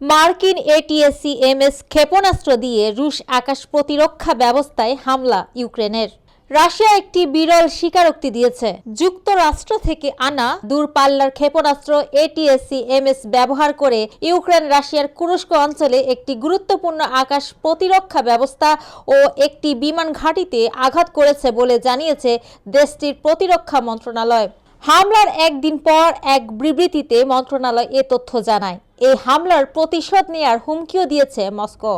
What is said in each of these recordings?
মার্কিন এটিএসি এমএস ক্ষেপণাস্ত্র দিয়ে রুশ আকাশ প্রতিরক্ষা ব্যবস্থায় হামলা ইউক্রেনের। রাশিয়া একটি বিরল স্বীকারোক্তি দিয়েছে। যুক্তরাষ্ট্র থেকে আনা দূরপাল্লার ক্ষেপণাস্ত্র এটিএসসি এমএস ব্যবহার করে ইউক্রেন রাশিয়ার কুরস্ক অঞ্চলে একটি গুরুত্বপূর্ণ আকাশ প্রতিরক্ষা ব্যবস্থা ও একটি বিমান ঘাঁটিতে আঘাত করেছে বলে জানিয়েছে দেশটির প্রতিরক্ষা মন্ত্রণালয়। হামলার একদিন পর এক বিবৃতিতে মন্ত্রণালয় এ তথ্য জানায়। এই হামলার প্রতিশোধ নেয়ার হুমকিও দিয়েছে মস্কো।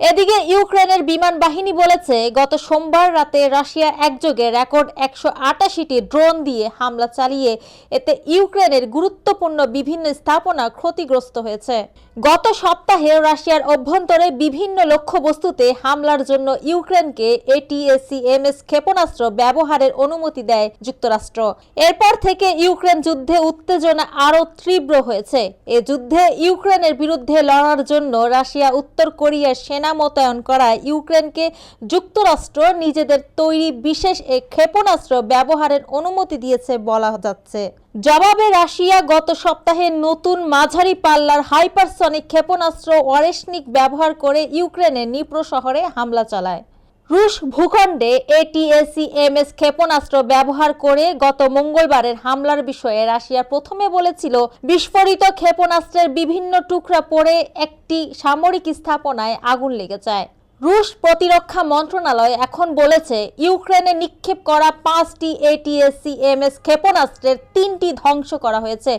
এদিকে ইউক্রেনের বিমান বাহিনী বলেছে, গত সোমবার রাতে রাশিয়া একযোগে রেকর্ড একশো আটাশিটি ড্রোন দিয়ে হামলা চালিয়ে এতে ইউক্রেনের গুরুত্বপূর্ণ বিভিন্ন স্থাপনা ক্ষতিগ্রস্ত হয়েছে। গত সপ্তাহে রাশিয়ার অভ্যন্তরে বিভিন্ন লক্ষ্যবস্তুতে হামলার জন্য ইউক্রেনকে এটিএসি এমএস ক্ষেপণাস্ত্র ব্যবহারের অনুমতি দেয় যুক্তরাষ্ট্র। এরপর থেকে ইউক্রেন যুদ্ধে উত্তেজনা আরও তীব্র হয়েছে। এ যুদ্ধে ইউক্রেনের বিরুদ্ধে লড়ার জন্য রাশিয়া উত্তর কোরিয়ার সেনা মোতায়েন করায় ইউক্রেনকে যুক্তরাষ্ট্র নিজেদের তৈরি বিশেষ এ ক্ষেপণাস্ত্র ব্যবহারের অনুমতি দিয়েছে বলা যাচ্ছে। জবাবে রাশিয়া গত সপ্তাহে নতুন মাঝারি পাল্লার হাইপারসনিক ক্ষেপণাস্ত্র ওয়ারেশনিক ব্যবহার করে ইউক্রেনের নিপ্র শহরে হামলা চালায়। রুশ ভূখণ্ডে এটিএসিএমএস ক্ষেপণাস্ত্র ব্যবহার করে গত মঙ্গলবারের হামলার বিষয়ে রাশিয়া প্রথমে বলেছিল, বিস্ফোরিত ক্ষেপণাস্ত্রের বিভিন্ন টুকরা পড়ে একটি সামরিক স্থাপনায় আগুন লেগে যায়। রুশ প্রতিরক্ষা মন্ত্রণালয় এখন বলেছে, ইউক্রেনে নিক্ষেপ করা পাঁচটি এটিএসসি এমএস ক্ষেপণাস্ত্রের তিনটি ধ্বংস করা হয়েছে।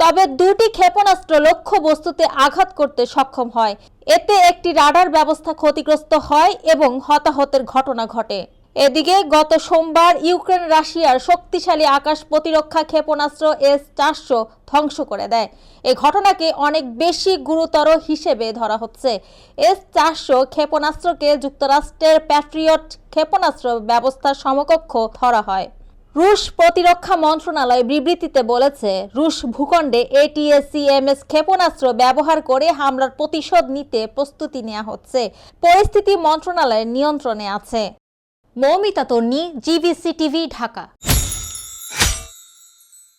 তবে দুটি ক্ষেপণাস্ত্র লক্ষ্য বস্তুতে আঘাত করতে সক্ষম হয়। এতে একটি রাডার ব্যবস্থা ক্ষতিগ্রস্ত হয় এবং হতাহতের ঘটনা ঘটে। এদিকে গত সোমবার ইউক্রেন রাশিয়ার শক্তিশালী আকাশ প্রতিরক্ষা ক্ষেপণাস্ত্র এস চারশো ধ্বংস করে দেয়। এই ঘটনাকে অনেক বেশি গুরুতর হিসেবে ধরা হচ্ছে। এস চারশো ক্ষেপণাস্ত্রকে যুক্তরাষ্ট্রের প্যাট্রিয়ট ক্ষেপণাস্ত্র ব্যবস্থার সমকক্ষ ধরা হয়। রুশ প্রতিরক্ষা মন্ত্রণালয় বিবৃতিতে বলেছে, রুশ ভূখণ্ডে এটিএসিএমএস ক্ষেপণাস্ত্র ব্যবহার করে হামলার প্রতিশোধ নিতে প্রস্তুতি নেওয়া হচ্ছে। পরিস্থিতি মন্ত্রণালয়ের নিয়ন্ত্রণে আছে। Moumita Tonni GVC TV Dhaka.